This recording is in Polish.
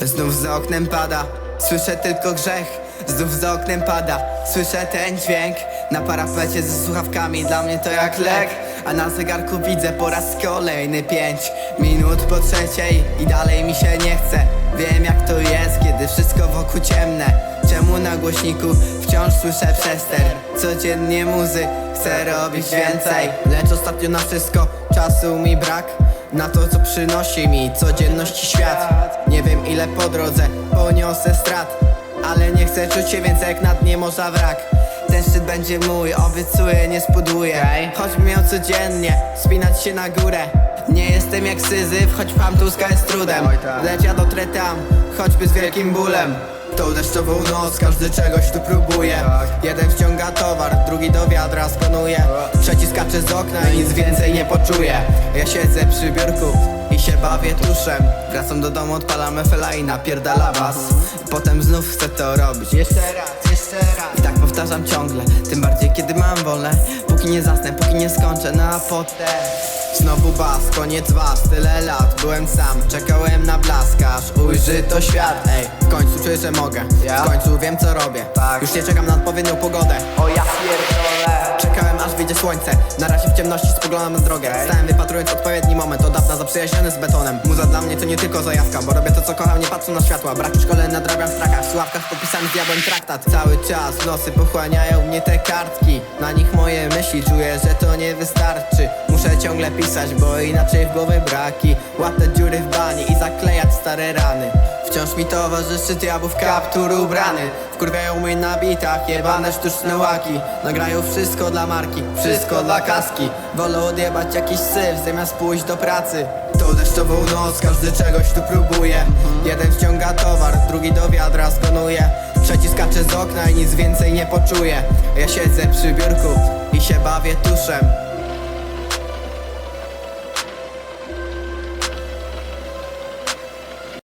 Znów za oknem pada, słyszę tylko grzech. Znów za oknem pada, słyszę ten dźwięk. Na parapecie ze słuchawkami, dla mnie to jak lek. A na zegarku widzę po raz kolejny pięć Minut po trzeciej. I dalej mi się nie chce. Wiem jak to jest, kiedy wszystko wokół ciemne. Czemu na głośniku wciąż słyszę przester? Codziennie muzy, chcę robić więcej. Lecz ostatnio na wszystko czasu mi brak. Na to co przynosi mi codzienności świat. Nie wiem ile po drodze poniosę strat Ale nie chcę czuć się więcej jak na dnie morza wrak. Ten szczyt będzie mój, obiecuję, nie spuduję Choćbym miał codziennie spinać się na górę. Nie jestem jak syzyf, choć pcham tuska jest trudem. Lecz ja dotrę tam, choćby z wielkim bólem. Tą deszczową noc każdy czegoś tu próbuje. Jeden wciąga towar, drugi do wiadra skonuje. Trzeci skacze z okna i nic więcej nie poczuje Ja siedzę przy biurku i się bawię tuszem. Wracam do domu, odpalam FLA i napierdala bas Potem znów chcę to robić. Jeszcze raz, jeszcze raz. I tak powtarzam ciągle. Tym bardziej kiedy mam wolne Póki nie zasnę, póki nie skończę No a potem Znowu bas, koniec was, tyle lat Byłem sam, czekałem na blask Aż ujrzy to świat. Ej, w końcu czuję, że mogę. W końcu wiem co robię. Już nie czekam na odpowiednią pogodę. O ja pierdolę. Czekałem słońce. Na razie w ciemności spoglądam na drogę. Stałem wypatrując odpowiedni moment Od dawna zaprzyjaźniony z betonem. Muza dla mnie to nie tylko zajawka Bo robię to co kocham, nie patrzę na światła. Brak w szkole nadrabiam w strakach W sławkach podpisany z diabłem traktat. Cały czas nocy pochłaniają mnie te kartki. Na nich moje myśli Czuję, że to nie wystarczy Muszę ciągle pisać, bo inaczej w głowie braki. Łatę dziury w bani i zaklejać stare rany. Wciąż mi towarzyszy diabłów kaptur ubrany. Wkurwiają mnie na bitach, jebane sztuczne łaki. Nagrają wszystko dla marki, wszystko dla kaski. Wolę odjebać jakiś syf zamiast pójść do pracy. Tą deszczową noc każdy czegoś tu próbuje. Jeden wciąga towar, drugi do wiadra skonuje. Trzeci skacze z okna i nic więcej nie poczuje. Ja siedzę przy biurku i się bawię tuszem